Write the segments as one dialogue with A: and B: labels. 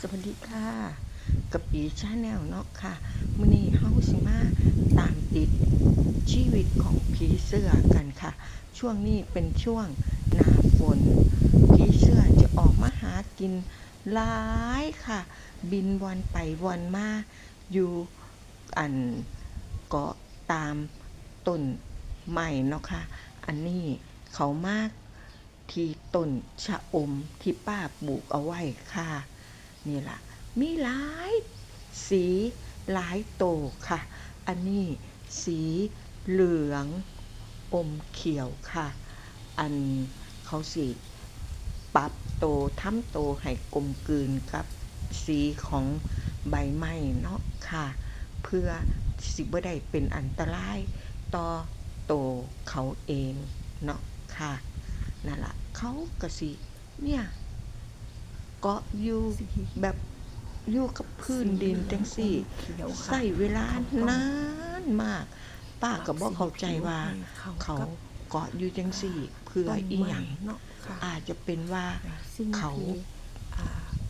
A: สวัสดีค่ะกับปีชาแนลเนาะค่ะมือนี้เฮาสิมาตามติดชีวิตของผีเสื้อกันค่ะ ช่วงนี้เป็นช่วงหนาฝน ผีเสื้อจะออกมาหากินหลายค่ะ บินวนไปวนมาอยู่อันเกาะตามต้นไม้เนาะค่ะ อันนี้เขามากที่ต้นชะอมที่ป้าปลูกเอาไว้ค่ะ นี่ล่ะ มีหลาย สีหลายโตค่ะ อันนี้สีเหลืองอมเขียวค่ะ อันเขาสิปรับโตทำโตให้กลมกลืนกับสีของใบไม้เนาะค่ะ เพื่อสิบ่ได้เป็นอันตรายต่อโตเขาเองเนาะค่ะนั่นละเขาก็สิเนี่ย เกาะอยู่แบบอยู่กับพื้นดินจังซี่ใส่เวลานานมาก ป้าก็บ่เข้าใจว่าเขาเกาะอยู่จังซี่เพื่ออีหยัง
B: เนาะค่ะ
A: อาจจะเป็นว่า
B: สิ่ง
A: เขา
B: ที่อ่า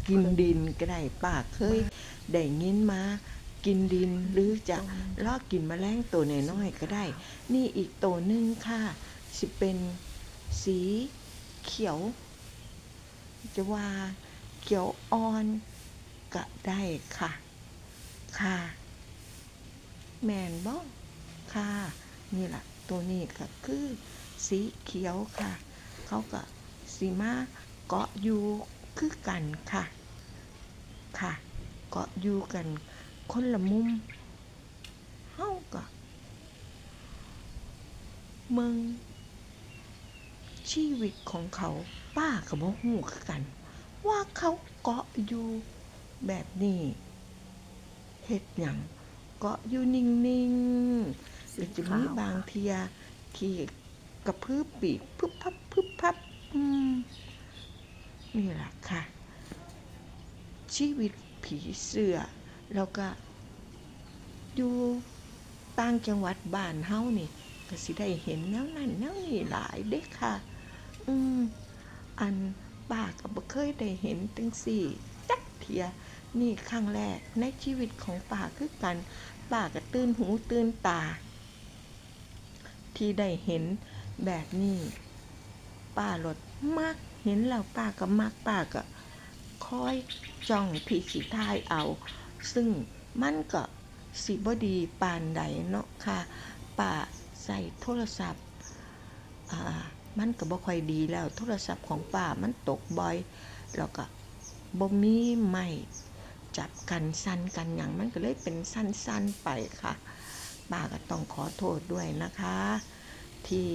A: กินดินก็ได้ป้าเคยได้ยินมากินดินหรือจะลอกกินแมลงตัวน้อยๆก็ได้ นี่อีกตัวหนึ่งค่ะสิเป็นสีเขียว จะว่า เขียวอ่อนก็ได้ค่ะ ค่ะ แมนบ้องค่ะ นี่แหละตัวนี้ก็คือสีเขียวค่ะ เขาก็สีมาเกาะอยู่คือกันค่ะ ค่ะ เกาะอยู่กันคนละมุมเฮาก็เมืองชีวิตของเขาป้ากับบ่ฮู้คือกัน ว่าเขาเกาะอยู่แบบนี้เฮ็ดหยังเกาะอยู่นิ่งๆหรือจะมีบางเทียที่กระพือปีกพึบพับพึบพับนี่แหละค่ะ ชีวิตผีเสื้อ แล้วก็อยู่ต่างจังหวัดบ้านเฮานี่ก็สิได้เห็นแนวนั้นแนวนี้หลายเด้ค่ะ อืมอัน ป้าก็บ่เคยได้เห็นจังสี่จักเทีย นี่ครั้งแรกในชีวิตของป้าคือกันป้าก็ตื่นหูตื่นตา ที่ได้เห็นแบบนี้ป้าหลดมักเห็นแล้วป้าก็มักป้าก็คอยจ้องที่สิทายเอา ซึ่งมันก็สิบดีปานใดเนาะค่ะป้าใส่โทรศัพท์อ่า มันก็บ่ค่อยดีแล้ว โทรศัพท์ของป้ามันตกบ่อย แล้วก็บ่มีไม้จับกันสั้นกันอย่างมันก็เลยเป็นสั้นๆไปค่ะป้าก็ต้องขอโทษด้วยนะคะ ที่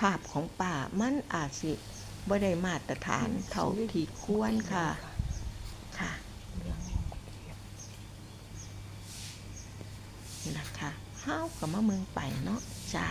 A: ภาพของป้ามันอาจสิบ่ได้มาตรฐานเท่าที่ควรค่ะ ค่ะ
B: เรื่อง
A: นี่แหละค่ะเฮากับมาเมืองไปเนาะจ้า